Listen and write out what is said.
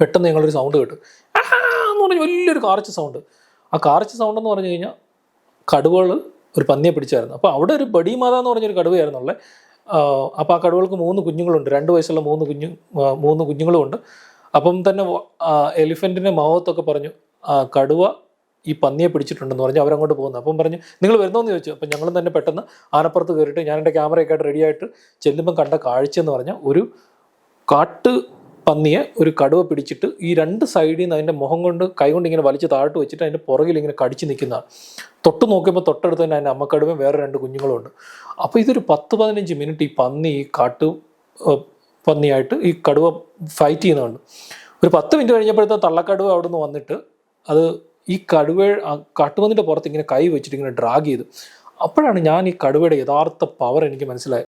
പെട്ടെന്ന് ഞങ്ങളൊരു സൗണ്ട് കേട്ടു. എന്ന് പറഞ്ഞ് വലിയൊരു കാർച്ച സൗണ്ട് ആ കാർച്ച സൗണ്ട് എന്ന് പറഞ്ഞു കഴിഞ്ഞാൽ കടുവകൾ ഒരു പന്നിയെ പിടിച്ചായിരുന്നു. അപ്പോൾ അവിടെ ഒരു ബഡിമാത എന്ന് പറഞ്ഞൊരു കടുവയായിരുന്നുള്ളത് അപ്പോൾ ആ കടുവകൾക്ക് മൂന്ന് കുഞ്ഞുങ്ങളുണ്ട്. രണ്ട് വയസ്സുള്ള മൂന്ന് കുഞ്ഞു മൂന്ന് കുഞ്ഞുങ്ങളും ഉണ്ട് അപ്പം തന്നെ എലിഫന്റിന്റെ മഹത്തൊക്കെ പറഞ്ഞു കടുവ ഈ പന്നിയെ പിടിച്ചിട്ടുണ്ടെന്ന് പറഞ്ഞ് അവരങ്ങോട്ട് പോകുന്നു. അപ്പം പറഞ്ഞു നിങ്ങൾ വരുന്നോന്ന് ചോദിച്ചു. അപ്പം ഞങ്ങളും തന്നെ പെട്ടെന്ന് ആനപ്പുറത്ത് കയറിയിട്ട് ഞാൻ എന്റെ ക്യാമറയൊക്കെ ആയിട്ട് റെഡിയായിട്ട് ചെല്ലുമ്പം കണ്ട കാഴ്ച എന്ന് പറഞ്ഞാൽ ഒരു കാട്ട് പന്നിയെ ഒരു കടുവ പിടിച്ചിട്ട് ഈ രണ്ട് സൈഡിൽ നിന്ന് അതിന്റെ മുഖം കൊണ്ട് കൈകൊണ്ട് ഇങ്ങനെ വലിച്ച് താഴ്ത്ത് വെച്ചിട്ട് അതിന്റെ പുറകിൽ ഇങ്ങനെ കടിച്ച് നിൽക്കുന്നതാണ് തൊട്ട് നോക്കിയപ്പോൾ തൊട്ടടുത്ത് തന്നെ അതിന്റെ അമ്മക്കടുവയും വേറെ രണ്ട് കുഞ്ഞുങ്ങളുണ്ട്. അപ്പോൾ ഇതൊരു പത്ത് പതിനഞ്ച് മിനിറ്റ് ഈ പന്നി ഈ കാട്ടു പന്നിയായിട്ട് ഈ കടുവ ഫൈറ്റ് ചെയ്യുന്നുണ്ട് ഒരു പത്ത് മിനിറ്റ് കഴിഞ്ഞപ്പോഴത്തെ തള്ളക്കടുവ അവിടെ നിന്ന് വന്നിട്ട് അത് ഈ കടുവ കാട്ടുപന്നിന്റെ പുറത്ത് ഇങ്ങനെ കൈ വെച്ചിട്ട് ഇങ്ങനെ ഡ്രാഗ് ചെയ്തു. അപ്പോഴാണ് ഞാൻ ഈ കടുവയുടെ യഥാർത്ഥ പവർ എനിക്ക് മനസ്സിലായത്.